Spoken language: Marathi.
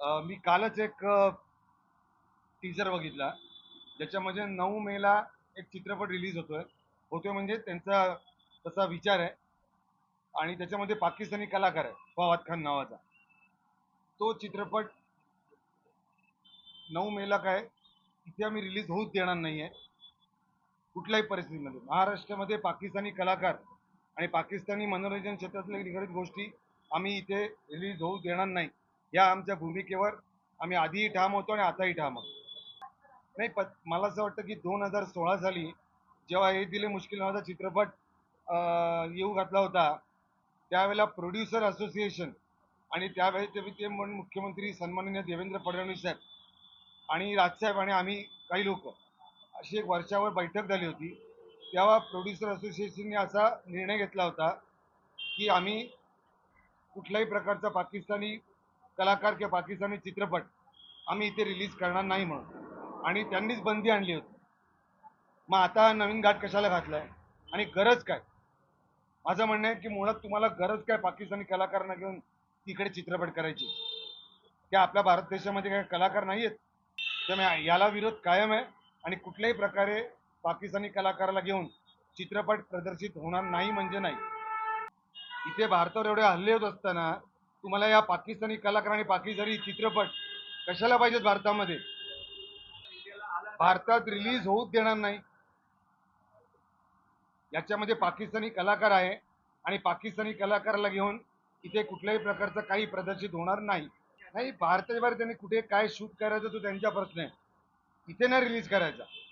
मी कालच एक टीजर बघितला. ज्याच्यामध्ये नऊ मेला एक चित्रपट रिलीज होतोय. होतोय म्हणजे त्यांचा तसा विचार आहे. आणि त्याच्यामध्ये पाकिस्तानी कलाकार आहे फवाद खान नावाचा. तो चित्रपट नऊ मेला काय तिथे आम्ही रिलीज होऊच देणार नाहीये. कुठल्याही परिस्थितीमध्ये. महाराष्ट्रामध्ये पाकिस्तानी कलाकार आणि पाकिस्तानी मनोरंजन क्षेत्रातल्या निगडीत गोष्टी आम्ही इथे रिलीज होऊ देणार नाही. या आमच्या भूमिकेवर आम्ही आधीही ठाम होतो आणि आताही ठाम आहोत. नाही प मला असं वाटतं की दोन हजार सोळा साली जेव्हा हे दिले मुश्किल नावाचा चित्रपट येऊ घातला होता त्यावेळेला प्रोड्युसर असोसिएशन आणि त्यावेळेस ते ते म्हणून मुख्यमंत्री सन्माननीय देवेंद्र फडणवीस साहेब आणि राजसाहेब आणि आम्ही काही लोक अशी एक वर्षावर बैठक झाली होती. तेव्हा प्रोड्युसर असोसिएशनने असा निर्णय घेतला होता की आम्ही कुठल्याही प्रकारचा पाकिस्तानी कलाकार किंवा पाकिस्तानी चित्रपट आम्ही इथे रिलीज करणार नाही म्हणून. आणि त्यांनीच बंदी आणली होती. मग आता नवीन घाट कशाला घातलाय? आणि गरज काय? माझं म्हणणं आहे की मुळात तुम्हाला गरज काय पाकिस्तानी कलाकारांना घेऊन तिकडे चित्रपट करायची? त्या आपल्या भारत देशामध्ये काही कलाकार नाही आहेत त्यामुळे याला विरोध कायम आहे आणि कुठल्याही प्रकारे पाकिस्तानी कलाकाराला घेऊन चित्रपट प्रदर्शित होणार नाही म्हणजे नाही. इथे भारतावर एवढे हल्ले होत असताना तुम्हाला या पाकिस्तानी कलाकार आणि पाकिस्तानी चित्रपट कशाला पाहिजेत भारतामध्ये? भारतात रिलीज होऊच देणार नाही. याच्यामध्ये पाकिस्तानी कलाकार आहे आणि पाकिस्तानी कलाकाराला घेऊन इथे कुठल्याही प्रकारचं काही प्रदर्शित होणार नाही. नाही भारताच्या बाहेर त्यांनी कुठे काय शूट करायचं तो त्यांचा प्रश्न आहे. इथे नाही रिलीज करायचा.